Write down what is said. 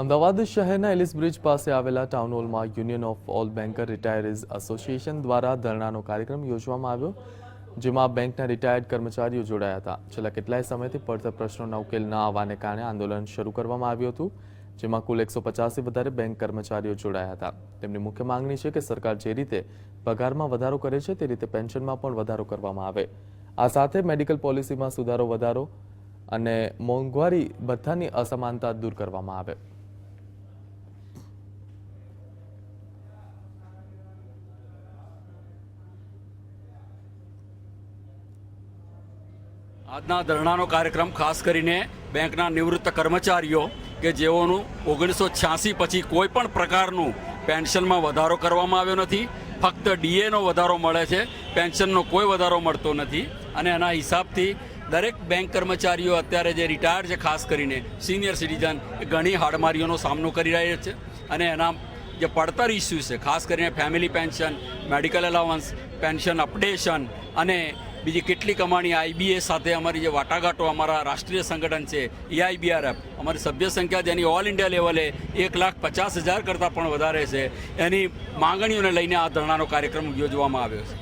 અમદાવાદ શહેરના Alice bridge પાસે આવેલા ટાઉન હોલમાં union of all banker retirees association દ્વારા ધરણાનો કાર્યક્રમ યોજવામાં આવ્યો, જેમાં બેંકના રિટાયર્ડ કર્મચારીઓ જોડાયા હતા. છેલ્લા કેટલાય સમયથી પડતર પ્રશ્નોના ઉકેલ ન આવવાને કારણે આંદોલન શરૂ કરવામાં આવ્યું હતું, જેમાં કુલ એકસો પચાસથી વધારે બેંક કર્મચારીઓ જોડાયા હતા. તેમની મુખ્ય માંગણી છે કે સરકાર જે રીતે પગારમાં વધારો કરે છે, તે રીતે પેન્શનમાં પણ વધારો કરવામાં આવે. આ સાથે મેડિકલ પોલિસીમાં સુધારો વધારો અને મોંઘવારી ભથ્થાની અસમાનતા દૂર કરવામાં આવે. આજના ધરણાનો કાર્યક્રમ ખાસ કરીને બેંકના નિવૃત્ત કર્મચારીઓ કે જેઓનું ઓગણીસો છ્યાસી પછી કોઈ પણ પ્રકારનું પેન્શનમાં વધારો કરવામાં આવ્યો નથી, ફક્ત ડીએનો વધારો મળે છે, પેન્શનનો કોઈ વધારો મળતો નથી અને એના હિસાબથી દરેક બેંક કર્મચારીઓ અત્યારે જે રિટાયર્ડ છે, ખાસ કરીને સિનિયર સિટીઝન, એ ઘણી હાડમારીઓનો સામનો કરી રહ્યા છે અને એના જે પડતર ઇસ્યુ છે, ખાસ કરીને family pension, medical allowance, pension updation અને બીજી કેટલી કમાણી આઈબીએ સાથે અમારી જે વાટાઘાટો અમારા રાષ્ટ્રીય સંગઠન છે એઆઈબીઆરએફ અમારી સભ્ય સંખ્યા જેની ઓલ ઇન્ડિયા લેવલે એક લાખ પચાસ હજાર કરતાં પણ વધારે છે, એની માંગણીઓને લઈને આ ધરણાનો કાર્યક્રમ યોજવામાં આવ્યો છે.